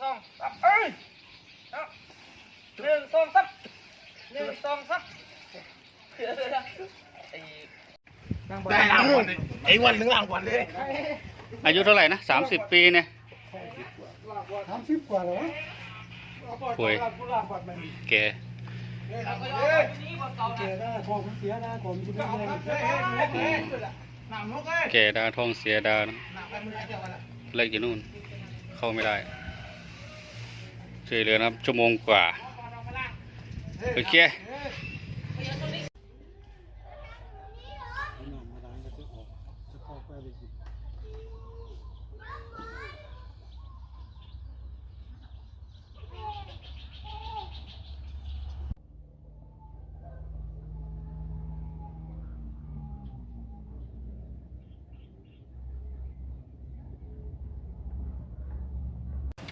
สองสามเอ้ยเอาหนึ่งสองสามหนึ่งสองสามได้รางวัลไอ้วันหนึ่งรางวัลเลยอายุเท่าไหร่นะสามสิบปีเนี่ยสามสิบกว่าแล้วป่วยแกเจอได้ทองเสียได้ก่อนมันจะไม่แรงน้ำนกเอ้ยแกดาท้องเสียดานะน้ำไปมือเดียวกันละเลิกอยู่นู่น เข้าไม่ได้ ช่วยเหลือนะครับชั่วโมงกว่า โอเค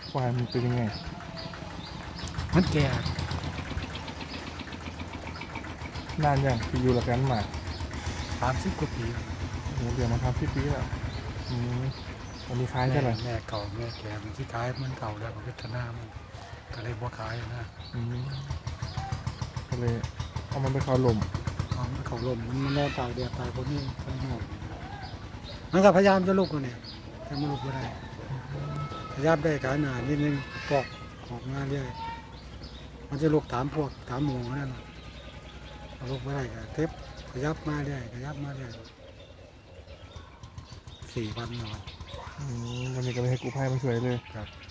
ควายมันเป็นยังไง มันแก่นานยังที่อยู่ละกันมาสามสิบกว่าปีโอ้โหเดี๋ยวมาทำสิบปีแล้วอืมวันนี้คล้ายแม่ใช่ไหมแม่เก่าแม่แก่มันที่ขายมันเก่าแล้วมันพัฒนามันก็เลยบ่ขายนะอืมก็เลยเอามันไปเข้าลมเอามันเขาลมมันมันนอนตากแดดตายคนนี้คนนอกมันก็พยายามจะลุกมันเนี่ยแต่มันลุกไม่ได้พยายามได้การหนานิดนึงปอกออกมาเรื่อย มันจะลุกถามพวกถามหมูนั่นน่ะมันลุกไม่ได้ก็เทปขยับมาเรื่อยขยับมาเรื่อยสี่วันนอนอืมวันนี้ก็เลยให้กูภัยมาช่วยเลยครับ